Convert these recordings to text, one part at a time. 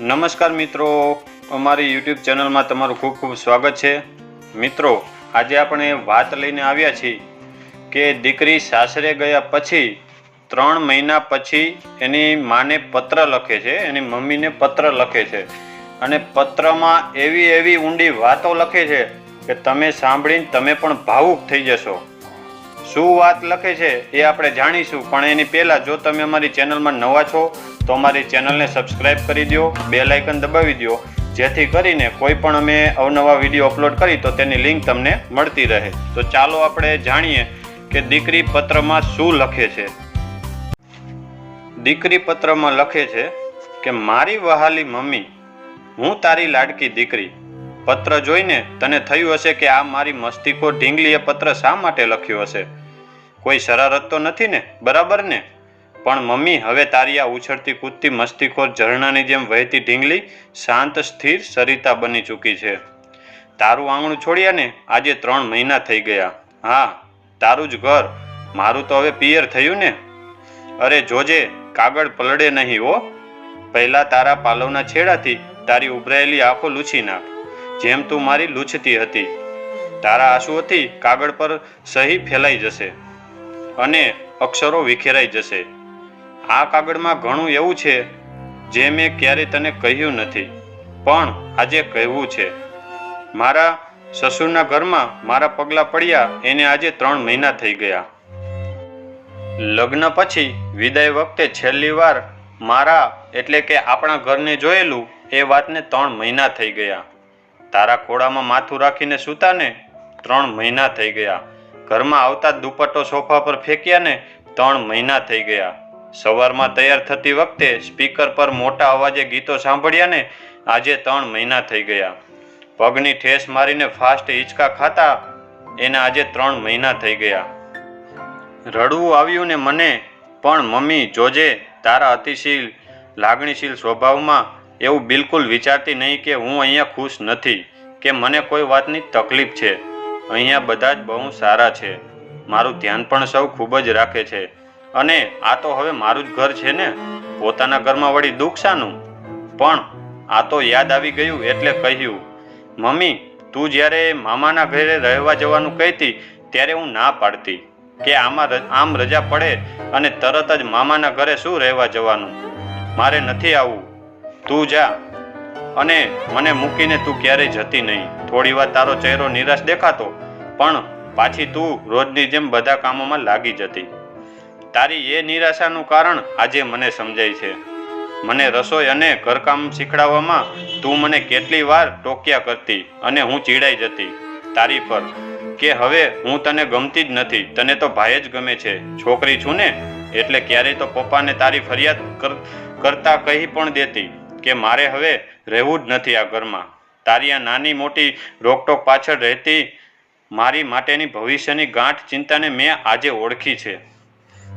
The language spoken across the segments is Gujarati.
નમસ્કાર મિત્રો. અમારી યુટ્યુબ ચેનલમાં તમારું ખૂબ ખૂબ સ્વાગત છે. મિત્રો, આજે આપણે વાત લઈને આવ્યા છીએ કે દીકરી સાસરે ગયા પછી, ત્રણ મહિના પછી એની માને પત્ર લખે છે, એની મમ્મીને પત્ર લખે છે. અને પત્રમાં એવી એવી ઊંડી વાતો લખે છે કે તમે સાંભળીને તમે પણ ભાવુક થઈ જશો. શું વાત લખે છે એ આપણે જાણીશું. પણ એની પહેલાં જો તમે અમારી ચેનલમાં નવા છો, તો અમારી ચેનલને સબસ્ક્રાઇબ કરી દો બે લાઇકન દબાવી દો જેથી કરીને કોઈ પણ અમે અવનવા વીડિયો અપલોડ કરી, તો તેની લિંક તમને મળતી રહે. તો ચાલો આપણે જાણીએ કે દીકરી પત્રમાં શું લખે છે. દીકરી પત્રમાં લખે છે કે, મારી વહાલી મમ્મી, હું તારી લાડકી દીકરી. પત્ર જોઈને તને થયું હશે કે આ મારી મસ્તીખોર ઢીંગલીએ પત્ર શા માટે લખ્યો હશે? કોઈ શરારત તો નથી ને, બરાબર ને? પણ મમ્મી, હવે તારી આ ઉછળતી કૂદતી મસ્તીખોર ઝરણાની જેમ વહેતી ઢીંગલી શાંત, સ્થિર, સરિતા બની ચૂકી છે. તારું આંગણું છોડ્યા ને આજે ત્રણ મહિના થઈ ગયા. હા, તારું જ ઘર. મારું તો હવે પિયર થયું ને. અરે જોજે, કાગળ પલળે નહીં હો. પહેલા તારા પાલવના છેડાથી તારી ઉભરાયેલી આંખો લૂછી નાખ. જેમ તું મારી લૂછતી હતી, તારા આંસુઓથી કાગળ પર સહી ફેલાઈ જશે અને અક્ષરો વિખેરાઈ જશે. આ કાગળમાં ઘણું એવું છે જે મેં ક્યારે તને કહ્યું નથી, પણ આજે કહેવું છે. મારા સસુરના ઘરમાં મારા પગલાં પડ્યા, એને આજે ત્રણ મહિના થઈ ગયા. લગ્ન પછી વિદાય વખતે છેલ્લી વાર મારા એટલે કે આપણા ઘરને જોયેલું એ વાતને ત્રણ મહિના થઈ ગયા. તારા ખોળામાં માથું રાખીને સૂતા ને ત્રણ મહિના થઈ ગયા. ઘરમાં આવતા દુપટ્ટો સોફા પર ફેંક્યા ને ત્રણ મહિના થઈ ગયા. સવારમાં તૈયાર થતી વખતે સ્પીકર પર મોટા અવાજે ગીતો સાંભળ્યા ને આજે ત્રણ મહિના થઈ ગયા. પગની ઠેસ મારીને ફાસ્ટ હિંચકા ખાતા એને આજે ત્રણ મહિના થઈ ગયા. રડવું આવ્યું ને મને, પણ મમ્મી જોજે, તારા અતિશીલ, લાગણીશીલ સ્વભાવમાં એવું બિલકુલ વિચારતી નહીં કે હું અહીંયા ખુશ નથી, કે મને કોઈ વાતની તકલીફ છે. અહીંયા બધા જ બહુ સારા છે. મારું ધ્યાન પણ સૌ ખૂબ જ રાખે છે. અને આ તો હવે મારું જ ઘર છે ને? પોતાના ઘરમાં વળી દુઃખ શાનું? પણ આ તો યાદ આવી ગયું એટલે કહ્યું, મમ્મી, તું જ્યારે મામાના ઘરે રહેવા જવાનું કહેતી, ત્યારે હું ના પાડતી, કે આમાં આમ રજા પડે અને તરત જ મામાના ઘરે શું રહેવા જવાનું? મારે નથી આવવું તું જા. અને મને મૂકીને તું ક્યારેય જતી નહીં. થોડી વાર તારો ચહેરો નિરાશ દેખાતો, પણ પાછી તું રોજની જેમ બધા કામોમાં લાગી જતી. તારી એ નિરાશાનું કારણ આજે મને સમજાય છે. મને રસોઈ અને ઘરકામ શીખડાવવામાં તું મને કેટલી વાર ટોક્યા કરતી અને હું ચીડાઈ જતી. તારી પર કે હવે હું તને ગમતી જ નથી, તને તો ભાઈ જ ગમે છે. છોકરી છું ને, એટલે ક્યારેય તો પપ્પાને તારી ફરિયાદ કર, કરતા કહી પણ દેતી. કે મારે હવે રહેવું જ નથી આ ઘરમાં. તારી આ નાની મોટી રોકટોક પાછળ રહેતી મારી માટેની ભવિષ્યની ગાંઠ ચિંતાને મેં આજે ઓળખી છે.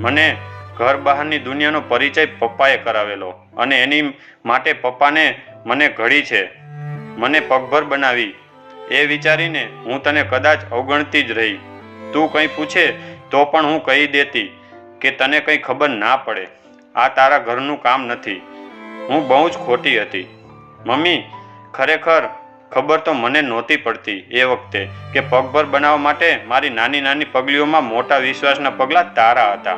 મને ઘર બહારની દુનિયાનો પરિચય પપ્પાએ કરાવેલો અને એની માટે પપ્પાને મને ઘડી છે. મને પગભર બનાવી. એ વિચારીને હું તને કદાચ અવગણતી જ રહી. તું કંઈ પૂછે તો પણ હું કહી દેતી કે તને કંઈ ખબર ના પડે. આ તારા ઘરનું કામ નથી. હું બહુ જ ખોટી હતી. મમ્મી, ખરેખર ખબર તો મને નહોતી પડતી એ વખતે કે પગભર બનાવવા માટે મારી નાની નાની પગલીઓમાં મોટા વિશ્વાસના પગલાં તારા હતા.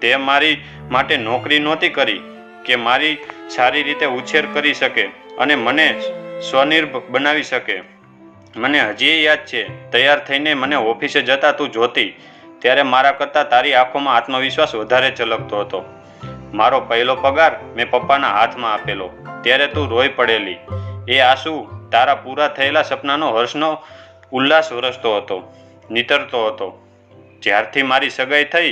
તે મારી માટે નોકરી નહોતી કરી કે મારી સારી રીતે ઉછેર કરી શકે અને મને સ્વનિર્ભર બનાવી શકે. મને હજી યાદ છે, તૈયાર થઈને મને ઓફિસે જતા તું જોતી, ત્યારે મારા કરતાં તારી આંખોમાં આત્મવિશ્વાસ વધારે ઝલકતો હતો. મારો પહેલો પગાર મેં પપ્પાના હાથમાં આપેલો. ત્યારે તું રોઈ પડેલી. એ આંસુ તારા પૂરા થયેલા સપનાનો હર્ષનો ઉલ્લાસ વરસતો હતો, નીતરતો હતો. જ્યારથી મારી સગાઈ થઈ,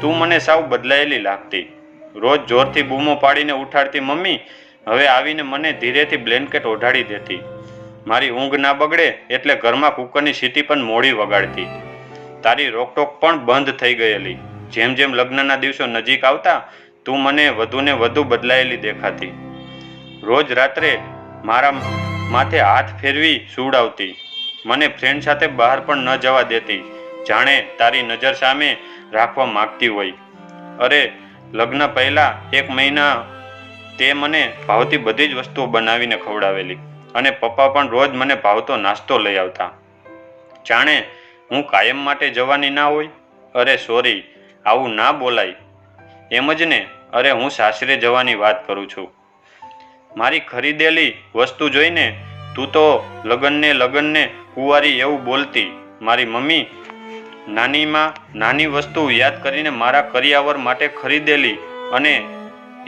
તું મને સાવ બદલાયેલી લાગતી. રોજ જોરથી બૂમો પાડીને ઉઠાડતી મમ્મી હવે આવીને મને ધીરેથી બ્લેન્કેટ ઓઢાડી દેતી. મારી ઊંઘ ના બગડે એટલે ઘરમાં કુકરની સીટી પણ મોડી વગાડતી. તારી રોકટોક પણ બંધ થઈ ગયેલી. જેમ જેમ લગ્નના દિવસો નજીક આવતા તું મને વધુને વધુ બદલાયેલી દેખાતી. રોજ રાત્રે મારા માથે હાથ ફેરવી સુવડાવતી મને ફ્રેન્ડ સાથે બહાર પણ ન જવા દેતી. જાણે તારી નજર સામે રાખવા માગતી હોય. અરે, લગ્ન પહેલાં એક મહિના તે મને ભાવતી બધી જ વસ્તુઓ બનાવીને ખવડાવેલી અને પપ્પા પણ રોજ મને ભાવતો નાસ્તો લઈ આવતા. જાણે હું કાયમ માટે જવાની ના હોય? અરે સોરી આવું ના બોલાય. એમ જ ને અરે હું સાસરે જવાની વાત કરું છું. મારી ખરીદેલી વસ્તુ જોઈને તું તો લગનને લગનને કુંવારી એવું બોલતી. મારી મમ્મી નાનીમાં નાની વસ્તુ યાદ કરીને મારા કરિયાવર માટે ખરીદેલી અને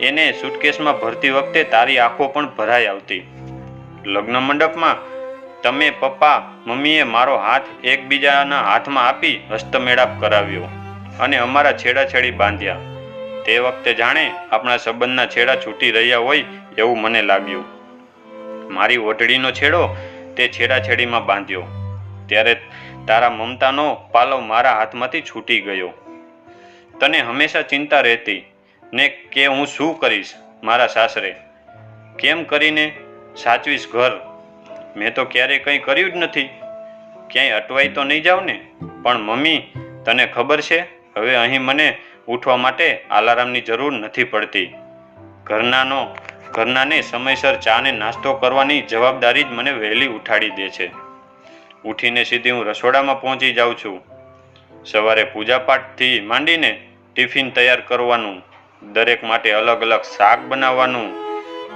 એને સુટકેસમાં ભરતી વખતે તારી આંખો પણ ભરાઈ આવતી. લગ્ન મંડપમાં તમે પપ્પા મમ્મીએ મારો હાથ એકબીજાના હાથમાં આપી હસ્તમેળાપ કરાવ્યો અને અમારા છેડાછેડી બાંધ્યા. તે વખતે જાણે આપણા સંબંધના છેડા છૂટી રહ્યા હોય એવું મને લાગ્યું. મારી ઓઢડીનો છેડો તે છેડાછેડીમાં બાંધ્યો. ત્યારે તારા મમતાનો પાલવ મારા હાથમાંથી છૂટી ગયો. તને હંમેશા ચિંતા રહેતી ને કે હું શું કરીશ મારા સાસરે? કેમ કરીને સાચવીશ ઘર? મેં તો ક્યારેય કંઈ કર્યું જ નથી. ક્યાંય અટવાઈ તો નહીં જાવ ને? પણ મમ્મી, તને ખબર છે? હવે અહીં મને ઉઠવા માટે અલાર્મની જરૂર નથી પડતી. ઘરનાનો, ઘરનાને સમયસર ચા ને નાસ્તો કરવાની જવાબદારી જ મને વહેલી ઉઠાડી દે છે. ઉઠીને સીધી હું રસોડામાં પહોંચી જાઉં છું. સવારે પૂજાપાઠથી માંડીને ટિફિન તૈયાર કરવાનું, દરેક માટે અલગ અલગ શાક બનાવવાનું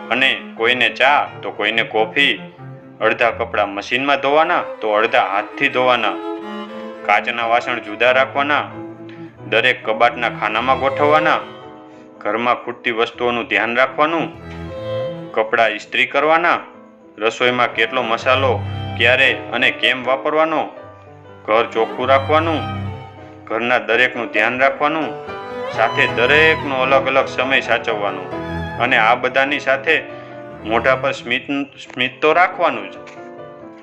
અને કોઈને ચા તો કોઈને કોફી, અડધા કપડાં મશીનમાં ધોવાના તો અડધા હાથથી ધોવાના. કાચના વાસણ જુદા રાખવાના દરેક કબાટના ખાનામાં ગોઠવવાના, ઘરમાં ખૂટતી વસ્તુઓનું ધ્યાન રાખવાનું, કપડાં ઇસ્ત્રી કરવાના, રસોઈમાં કેટલો મસાલો, ક્યારે અને કેમ વાપરવાનો, ઘર ચોખ્ખું રાખવાનું, ઘરના દરેકનું ધ્યાન રાખવાનું, સાથે દરેકનો અલગ અલગ સમય સાચવવાનો. અને આ બધાની સાથે મોઢા પર સ્મિત સ્મિત તો રાખવાનું જ.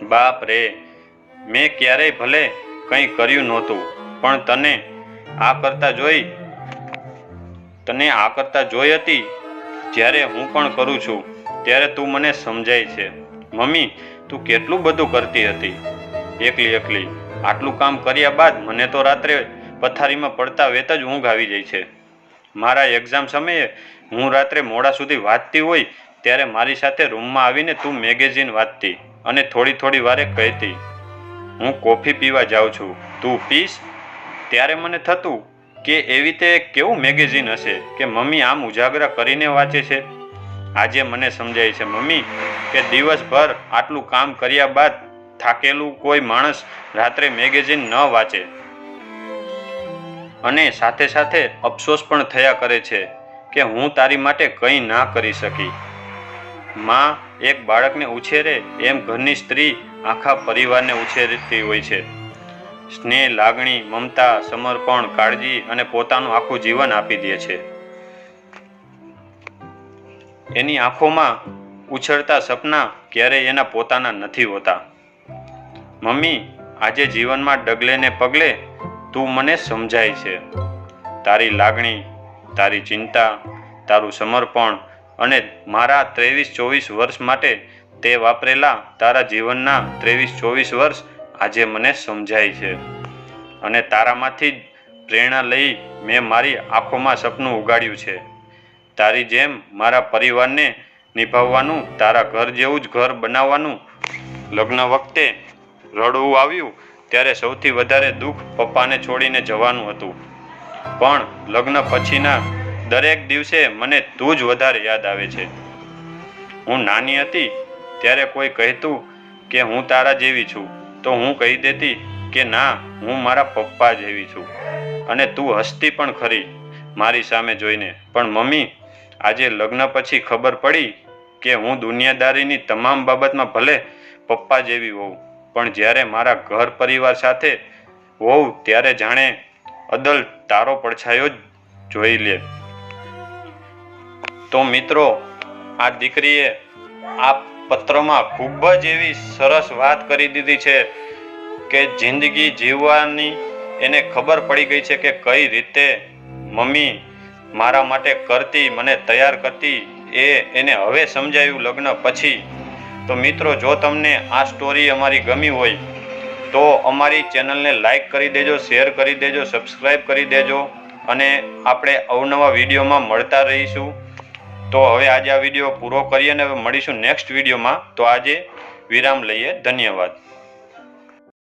બાપ રે, મેં ક્યારેય ભલે કંઈ કર્યું નહોતું, પણ તને આ કરતા જોઈ, તને આ કરતા જોઈ હતી? જ્યારે હું પણ કરું છું, ત્યારે તું મને સમજાય છે. મમ્મી, તું કેટલું બધું કરતી હતી? એકલી એકલી. આટલું કામ કર્યા બાદ મને તો રાત્રે પથારીમાં પડતા વેત જ ઊંઘ આવી જાય છે. મારા એક્ઝામ સમયે હું રાત્રે મોડા સુધી વાંચતી હોય, ત્યારે મારી સાથે રૂમમાં આવીને તું મેગેઝિન વાંચતી અને થોડી થોડી વારે કહેતી, હું કોફી પીવા જાઉં છું. તું પીશ? ત્યારે મને થતું કે એવી તે કેવું મેગેઝિન હશે કે મમ્મી આમ ઉજાગરા કરીને વાંચે છે? આજે મને સમજાય છે, મમ્મી, કે દિવસભર આટલું કામ કર્યા બાદ થાકેલું કોઈ માણસ રાત્રે મેગેઝિન ન વાંચે. અને સાથે સાથે અફસોસ પણ થયા કરે છે કે હું તારી માટે કંઈ ના કરી શકી. માં એક બાળકને ઉછેરે એમ ઘરની સ્ત્રી આખા પરિવારને ઉછેરતી હોય છે. સ્નેહ, લાગણી, મમતા, સમર્પણ, કાળજી અને પોતાનું આખું જીવન આપી દે છે. એની આંખોમાં ઉછળતા સપના ક્યારેય એના પોતાના નથી હોતા. મમ્મી, આજે જીવનમાં ડગલે ને પગલે તું મને સમજાય છે. તારી લાગણી, તારી ચિંતા, તારું સમર્પણ અને મારા ત્રેવીસ ચોવીસ વર્ષ માટે તે વાપરેલા તારા જીવનના ત્રેવીસ ચોવીસ વર્ષ આજે મને સમજાય છે. અને તારામાંથી જ પ્રેરણા લઈ મેં મારી આંખોમાં સપનું ઉગાડ્યું છે. તારી જેમ મારા પરિવારને નિભાવવાનું, તારા ઘર જેવું જ ઘર બનાવવાનું લગ્ન વખતે રડવું આવ્યું, ત્યારે સૌથી વધારે દુઃખ પપ્પાને છોડીને જવાનું હતું. પણ લગ્ન પછીના દરેક દિવસે મને તું જ વધારે યાદ આવે છે. હું નાની હતી, ત્યારે કોઈ કહેતું કે હું તારા જેવી છું. તો હું કહી દેતી કે ના, હું મારા પપ્પા જેવી છું. અને તું હસતી પણ ખરી મારી સામે જોઈને. પણ મમ્મી, આજે લગ્ન પછી ખબર પડી કે હું દુનિયાદારીની તમામ બાબતમાં ભલે પપ્પા જેવી હોઉં, પણ જ્યારે મારા ઘર પરિવાર સાથે હોઉં ત્યારે જાણે અદલ તારો પડછાયો જ જોઈ લે. તો મિત્રો, આ દીકરીએ આ પત્રમાં ખૂબ જ એવી સરસ વાત કરી દીધી છે કે જિંદગી જીવવાની એને ખબર પડી ગઈ છે કે કઈ રીતે મમ્મી મારા માટે કરતી, મને તૈયાર કરતી, એ એને હવે સમજાયું લગ્ન પછી. તો મિત્રો, જો તમને આ સ્ટોરી અમારી ગમી હોય, તો અમારી ચેનલને લાઈક કરી દેજો શેર કરી દેજો સબસ્ક્રાઈબ કરી દેજો, અને આપણે અવનવા વિડીયોમાં મળતા રહીશું. તો હવે આજે આ વીડિયો પૂરો કરીએ અને હવે મળીશું નેક્સ્ટ વિડીયોમાં. તો આજે વિરામ લઈએ. ધન્યવાદ.